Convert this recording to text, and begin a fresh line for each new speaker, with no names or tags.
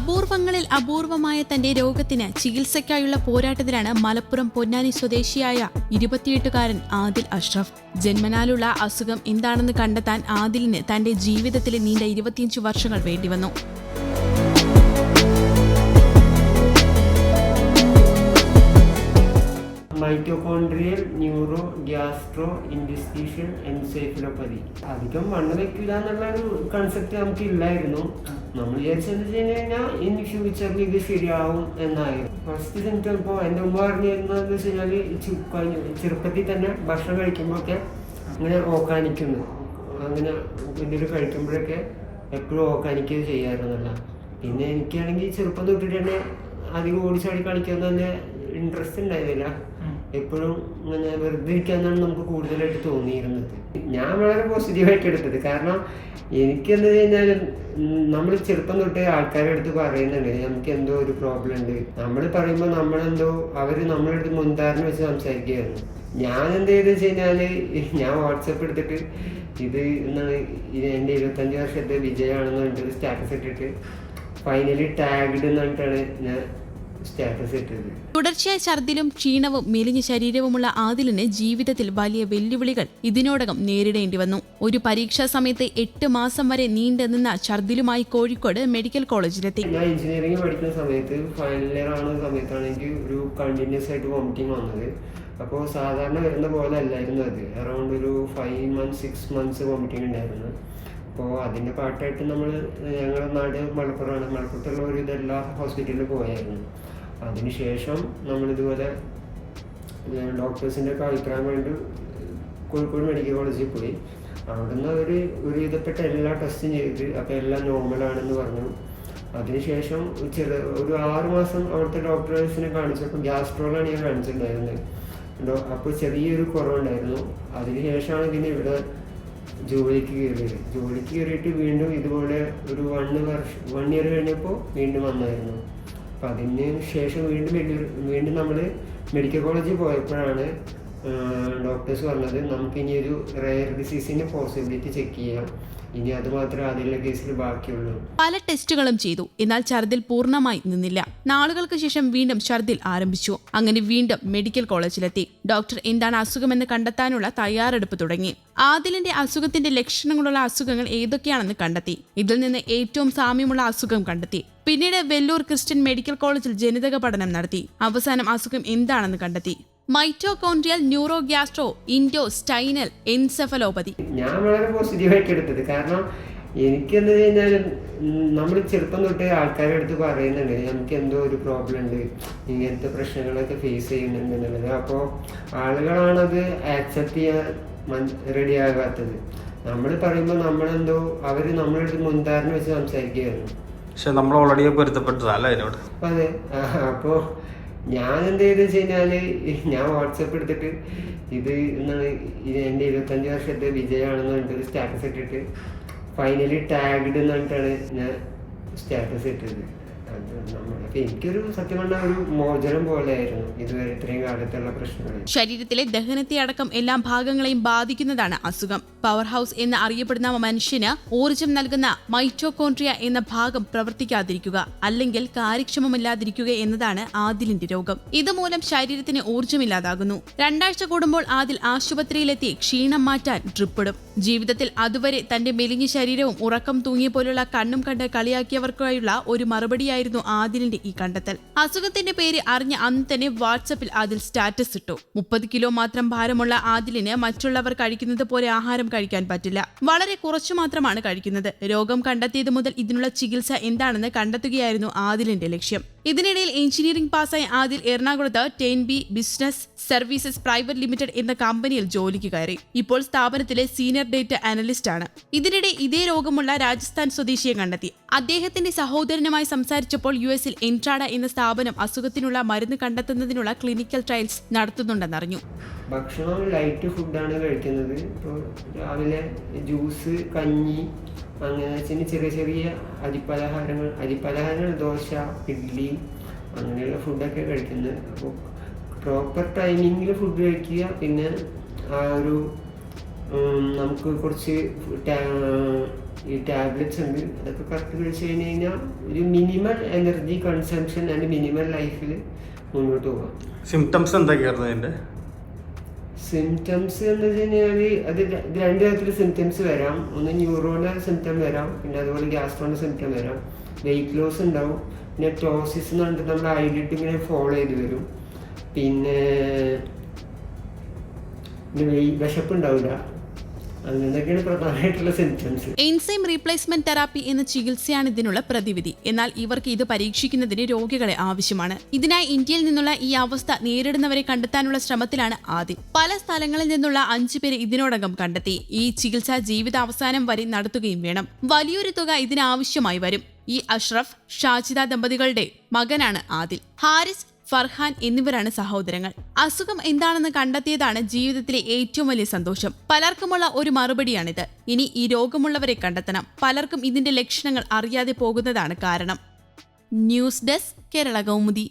അപൂർവങ്ങളിൽ അപൂർവമായ തന്റെ രോഗത്തിന് ചികിത്സയ്ക്കായുള്ള പോരാട്ടത്തിലാണ് മലപ്പുറം പൊന്നാനി സ്വദേശിയായ ഇരുപത്തിയെട്ടുകാരൻ ആദിൽ അഷ്റഫ്. ജന്മനാലുള്ള അസുഖം എന്താണെന്ന് കണ്ടെത്താൻ ആദിലിന് തന്റെ ജീവിതത്തിലെ നീണ്ട ഇരുപത്തിയഞ്ച് വർഷങ്ങൾ വേണ്ടിവന്നു.
Mitochondrial neurogastrointestinal encephalopathy. അധികം മണ്ണ് വെക്കില്ല എന്നുള്ള ഒരു കൺസെപ്റ്റ് നമുക്ക് ഇല്ലായിരുന്നു. നമ്മൾ വിചാരിച്ചെന്ന് വെച്ച് കഴിഞ്ഞാൽ ഇൻ ഫ്യൂച്ചറിൽ ഇത് ശരിയാവും എന്നായിരുന്നു. ഫസ്റ്റ് സിംറ്റം ഇപ്പോൾ എന്റെ ഉമ്മ പറഞ്ഞിരുന്നതെന്ന് വെച്ച് കഴിഞ്ഞാൽ ചെറുപ്പത്തിൽ തന്നെ ഭക്ഷണം കഴിക്കുമ്പോഴൊക്കെ അങ്ങനെ ഓക്കാനിക്കുന്നു. അങ്ങനെ എന്തെങ്കിലും കഴിക്കുമ്പോഴൊക്കെ എപ്പോഴും ഓക്കാനിക്കുക ചെയ്യാറുന്നല്ല പിന്നെ എനിക്കാണെങ്കിൽ ചെറുപ്പം തൊട്ടിട്ട് തന്നെ അധികം ഓടിച്ചാടി കളിക്കാൻ തന്നെ ഇൻട്രസ്റ്റ് ഉണ്ടായിരുന്നില്ല. എപ്പോഴും ഇങ്ങനെ വെറുതെ ഇരിക്കാന്നാണ് നമുക്ക് കൂടുതലായിട്ട് തോന്നിയിരുന്നത്. ഞാൻ വളരെ പോസിറ്റീവായിട്ട് എടുത്തത്. കാരണം എനിക്ക് എന്ന് കഴിഞ്ഞാൽ നമ്മൾ ചെറുപ്പം തൊട്ടേ ആൾക്കാരുടെ അടുത്ത് പറയുന്നുണ്ട് നമുക്ക് എന്തോ ഒരു പ്രോബ്ലം ഉണ്ട്. നമ്മൾ പറയുമ്പോൾ നമ്മളെന്തോ അവർ നമ്മളെ അടുത്ത് മുൻധാരണ വെച്ച് സംസാരിക്കുകയായിരുന്നു ഞാൻ എന്ത് ചെയ്തെന്ന് വെച്ച് കഴിഞ്ഞാൽ ഞാൻ വാട്സപ്പ് എടുത്തിട്ട് ഇത് എന്നാണ് എന്റെ ഇരുപത്തഞ്ച് വർഷത്തെ വിജയമാണെന്ന് പറഞ്ഞിട്ട് സ്റ്റാറ്റസ് ഇട്ടിട്ട് ഫൈനലി ടാഗ്ഡ് എന്ന് പറഞ്ഞിട്ടാണ് ഞാൻ സ്റ്റാറ്റസ് ഇട്ടത്
തുടർച്ചയായ ഛർദിലും ക്ഷീണവും മെലിഞ്ഞ ശരീരവുമുള്ള ആദിലിന് ജീവിതത്തിൽ വലിയ വെല്ലുവിളികൾ ഇതിനോടകം നേരിടേണ്ടി വന്നു. ഒരു പരീക്ഷാ സമയത്ത് എട്ട് മാസം വരെ നീണ്ടു നിന്ന ഛർദിലുമായി കോഴിക്കോട് മെഡിക്കൽ കോളേജിലെത്തി.
ഞാൻ എഞ്ചിനീയറിംഗ് പഠിക്കുന്ന സമയത്ത് ഫൈനൽ ഇയർ ആണ് സമയത്താണ് എനിക്ക് ഒരു കണ്ടിന്യൂസ് ആയിട്ട് വോമിറ്റിംഗ് വന്നത്. അപ്പോൾ സാധാരണ വരുന്ന പോലെ അല്ലായിരുന്നു അത്. അറൗണ്ട് ഒരു five months six months vomiting ഉണ്ടായിരുന്നു. അപ്പോൾ അതിന്റെ പാട്ടായിട്ട് നമ്മൾ ഞങ്ങളുടെ നാട് മലപ്പുറമാണ്. മലപ്പുറത്തുള്ള ഒരു ഇതെല്ലാ ഹോസ്പിറ്റലിൽ പോയായിരുന്നു. അതിനുശേഷം നമ്മളിതുപോലെ ഡോക്ടേഴ്സിന്റെ ഒക്കെ അഭിപ്രായം വേണ്ടി കോഴിക്കോട് മെഡിക്കൽ കോളേജിൽ പോയി. അവിടുന്ന് അവർ ഒരു വിധപ്പെട്ട എല്ലാ ടെസ്റ്റും ചെയ്ത് അപ്പോൾ എല്ലാം നോർമലാണെന്ന് പറഞ്ഞു. അതിനുശേഷം ചെറു ഒരു ആറ് മാസം അവിടുത്തെ ഡോക്ടേഴ്സിനെ കാണിച്ചപ്പോൾ ഗ്യാസ്ട്രോളാണ് ഞാൻ കാണിച്ചിട്ടുണ്ടായിരുന്നത് അപ്പോൾ ചെറിയൊരു കുറവുണ്ടായിരുന്നു. അതിനുശേഷമാണ് പിന്നെ ഇവിടെ ജോലിക്ക് കയറിയത് ജോലിക്ക് കയറിയിട്ട് വീണ്ടും ഇതുപോലെ ഒരു വൺ വർഷം വൺ ഇയർ കഴിഞ്ഞപ്പോൾ വീണ്ടും വന്നായിരുന്നു. അപ്പം അതിന് ശേഷം വീണ്ടും വീണ്ടും നമ്മൾ മെഡിക്കൽ കോളേജിൽ പോയപ്പോഴാണ് ഡോക്ടേഴ്സ് പറഞ്ഞത് നമുക്ക് ഇനി ഒരു റയർ ഡിസീസിന്റെ പോസിബിലിറ്റി ചെക്ക് ചെയ്യാം. ഇനി അത് മാത്രമേ അതിലുള്ള കേസിൽ ബാക്കിയുള്ളൂ.
പല ടെസ്റ്റുകളും ചെയ്തു. എന്നാൽ ഛർദിൽ പൂർണമായി നിന്നില്ല. നാളുകൾക്ക് ശേഷം വീണ്ടും ഛർദിൽ ആരംഭിച്ചു. അങ്ങനെ വീണ്ടും മെഡിക്കൽ കോളേജിലെത്തി ഡോക്ടർ എന്താണ് അസുഖമെന്ന് കണ്ടെത്താനുള്ള തയ്യാറെടുപ്പ് തുടങ്ങി. ആദിലിന്റെ അസുഖത്തിന്റെ ലക്ഷണങ്ങളുള്ള അസുഖങ്ങൾ ഏതൊക്കെയാണെന്ന് കണ്ടെത്തി. ഇതിൽ നിന്ന് ഏറ്റവും സാമ്യമുള്ള അസുഖം കണ്ടെത്തി. പിന്നീട് വെല്ലൂർ ക്രിസ്ത്യൻ മെഡിക്കൽ കോളേജിൽ ജനിതക പഠനം നടത്തി. അവസാനം അസുഖം എന്താണെന്ന് കണ്ടെത്തി. Mitochondrial neuro gastro Indo സ്റ്റൈനൽ encephalopathy
ഞാൻ വളരെ പോസിറ്റീവായിട്ട് എടുത്തത്. കാരണം എനിക്ക് എന്ന് കഴിഞ്ഞാൽ നമ്മൾ ചെറുപ്പം തൊട്ടേ ആൾക്കാരുടെ അടുത്ത് പറയുന്നുണ്ട് നമുക്ക് എന്തോ ഒരു പ്രോബ്ലം ഉണ്ട് ഇങ്ങനത്തെ പ്രശ്നങ്ങളൊക്കെ ഫേസ് ചെയ്യുന്നുണ്ട് എന്നുള്ളത്. അപ്പോൾ ആളുകളാണത് ആക്സെപ്റ്റ് ചെയ്യാൻ റെഡി ആകാത്തത്. നമ്മൾ പറയുമ്പോൾ നമ്മളെന്തോ അവർ നമ്മളെ അടുത്ത് മുൻധാരണ വെച്ച് സംസാരിക്കുകയായിരുന്നു.
പക്ഷെ നമ്മൾ ഓൾറെഡി പൊരുത്തപ്പെട്ടതല്ല അതിനോട്?
അതെ. അപ്പോൾ ഞാൻ എന്ത് ചെയ്തെന്ന് വെച്ച് കഴിഞ്ഞാൽ ഞാൻ വാട്സപ്പ് എടുത്തിട്ട് ഇത് എന്താണ് ഇത് എന്റെ ഇരുപത്തഞ്ച് വർഷത്തെ വിജയമാണെന്ന് പറഞ്ഞിട്ട് സ്റ്റാറ്റസ് ഇട്ടിട്ട് ഫൈനലി ടാഗ്ഡ് എന്ന് പറഞ്ഞിട്ടാണ് ഞാൻ സ്റ്റാറ്റസ് ഇട്ടത്. പോലെയായിരുന്നു പ്രശ്നങ്ങൾ
ശരീരത്തിലെ ദഹനത്തെ അടക്കം എല്ലാ ഭാഗങ്ങളെയും ബാധിക്കുന്നതാണ് അസുഖം. പവർ ഹൗസ് എന്ന് അറിയപ്പെടുന്ന മനുഷ്യന് ഊർജം നൽകുന്ന മൈറ്റോകോൺട്രിയ എന്ന ഭാഗം പ്രവർത്തിക്കാതിരിക്കുക അല്ലെങ്കിൽ കാര്യക്ഷമമില്ലാതിരിക്കുക എന്നതാണ് ആദിലിന്റെ രോഗം. ഇതുമൂലം ശരീരത്തിന് ഊർജമില്ലാതാകുന്നു രണ്ടാഴ്ച കൂടുമ്പോൾ ആദിൽ ആശുപത്രിയിലെത്തി ക്ഷീണം മാറ്റാൻ ഡ്രിപ്പിടും. ജീവിതത്തിൽ അതുവരെ തന്റെ മെലിഞ്ഞ ശരീരവും ഉറക്കം തൂങ്ങിയ പോലുള്ള കണ്ണും കണ്ട് കളിയാക്കിയവർക്കായുള്ള ഒരു മറുപടിയായിരുന്നു ആദിലിന്റെ ഈ കണ്ടെത്തൽ. അസുഖത്തിന്റെ പേര് അറിഞ്ഞ അന്ന് തന്നെ വാട്സപ്പിൽ ആദിൽ സ്റ്റാറ്റസ് ഇട്ടു. മുപ്പത് കിലോ മാത്രം ഭാരമുള്ള ആദിലിന് മറ്റുള്ളവർ കഴിക്കുന്നത് പോലെ ആഹാരം കഴിക്കാൻ പറ്റില്ല. വളരെ കുറച്ചു മാത്രമാണ് കഴിക്കുന്നത്. രോഗം കണ്ടെത്തിയത് മുതൽ ഇതിനുള്ള ചികിത്സ എന്താണെന്ന് കണ്ടെത്തുകയായിരുന്നു ആദിലിന്റെ ലക്ഷ്യം. ഇതിനിടയിൽ എഞ്ചിനീയറിംഗ് പാസ്സായ ആദിൽ എറണാകുളത്ത് ten B business services private limited എന്ന കമ്പനിയിൽ ജോലിക്ക് കയറി. ഇപ്പോൾ സ്ഥാപനത്തിലെ സീനിയർ ഡേറ്റ അനലിസ്റ്റ് ആണ്. ഇതിനിടെ ഇതേ രോഗമുള്ള രാജസ്ഥാൻ സ്വദേശിയെ കണ്ടെത്തി. അദ്ദേഹത്തിന്റെ സഹോദരനുമായി സംസാരിച്ചപ്പോൾ യു എസിൽ എൻട്രാഡ എന്ന സ്ഥാപനം അസുഖത്തിനുള്ള മരുന്ന് കണ്ടെത്തുന്നതിനുള്ള ക്ലിനിക്കൽ ട്രയൽസ് നടത്തുന്നുണ്ടെന്നറിഞ്ഞു
ഭക്ഷണം ലൈറ്റ് ഫുഡാണ് കഴിക്കുന്നത്. ഇപ്പോൾ രാവിലെ ജ്യൂസ് കഞ്ഞി അങ്ങനെ വെച്ചാൽ ചെറിയ ചെറിയ അരിപ്പലഹാരങ്ങൾ അരിപ്പലഹാരങ്ങൾ ദോശ ഇഡ്ഡലി അങ്ങനെയുള്ള ഫുഡൊക്കെ കഴിക്കുന്നത്. അപ്പോൾ പ്രോപ്പർ ടൈമിങ്ങിൽ ഫുഡ് കഴിക്കുക. പിന്നെ ആ ഒരു നമുക്ക് കുറച്ച് ഈ ടാബ്ലറ്റ്സ് ഉണ്ട്. അതൊക്കെ കറക്റ്റ് കഴിച്ച് കഴിഞ്ഞ് കഴിഞ്ഞാൽ ഒരു minimal energy consumption and minimal ലൈഫിൽ മുന്നോട്ട് പോകാം
സിംറ്റംസ് എന്തൊക്കെയായിരുന്നു അതിന്റെ?
സിംറ്റംസ് എന്ന് വെച്ച് കഴിഞ്ഞാൽ അത് രണ്ട് തരത്തിൽ സിംറ്റംസ് വരാം. ഒന്ന് ന്യൂറോയുടെ സിംറ്റം വരാം. പിന്നെ അതുപോലെ ഗ്യാസ്ട്രോയുടെ സിംറ്റം വരാം. വെയിറ്റ് ലോസ് ഉണ്ടാവും. പിന്നെ ടോസിസ് എന്ന് പറഞ്ഞിട്ട് നമ്മൾ ഐഡിറ്റ് ഇങ്ങനെ ഫോളോ ചെയ്ത് വരും. പിന്നെ വിശപ്പ് ഉണ്ടാവില്ല
എൻസൈം റീപ്ലേസ്മെന്റ് തെറാപ്പി എന്ന ചികിത്സയാണ് ഇതിനുള്ള പ്രതിവിധി. എന്നാൽ ഇവർക്ക് ഇത് പരീക്ഷിക്കുന്നതിന് രോഗികളെ ആവശ്യമാണ്. ഇതിനായി ഇന്ത്യയിൽ നിന്നുള്ള ഈ അവസ്ഥ നേരിടുന്നവരെ കണ്ടെത്താനുള്ള ശ്രമത്തിലാണ് ആദ്യം. പല സ്ഥലങ്ങളിൽ നിന്നുള്ള അഞ്ചു പേരെ ഇതിനോടകം കണ്ടെത്തി. ഈ ചികിത്സ ജീവിതാവസാനം വരെ നടത്തുകയും വേണം. വലിയൊരു തുക ഇതിനാവശ്യമായി വരും. ഈ അഷ്റഫ് ഷാജിദ ദമ്പതികളുടെ മകനാണ് ആദിൽ. ഹാരിസ് ഫർഹാൻ എന്നിവരാണ് സഹോദരങ്ങൾ. അസുഖം എന്താണെന്ന് കണ്ടെത്തിയതാണ് ജീവിതത്തിലെ ഏറ്റവും വലിയ സന്തോഷം. പലർക്കുമുള്ള ഒരു മറുപടിയാണിത്. ഇനി ഈ രോഗമുള്ളവരെ കണ്ടെത്തണം. പലർക്കും ഇതിന്റെ ലക്ഷണങ്ങൾ അറിയാതെ പോകുന്നതാണ് കാരണം. News desk Kerala Kaumudi.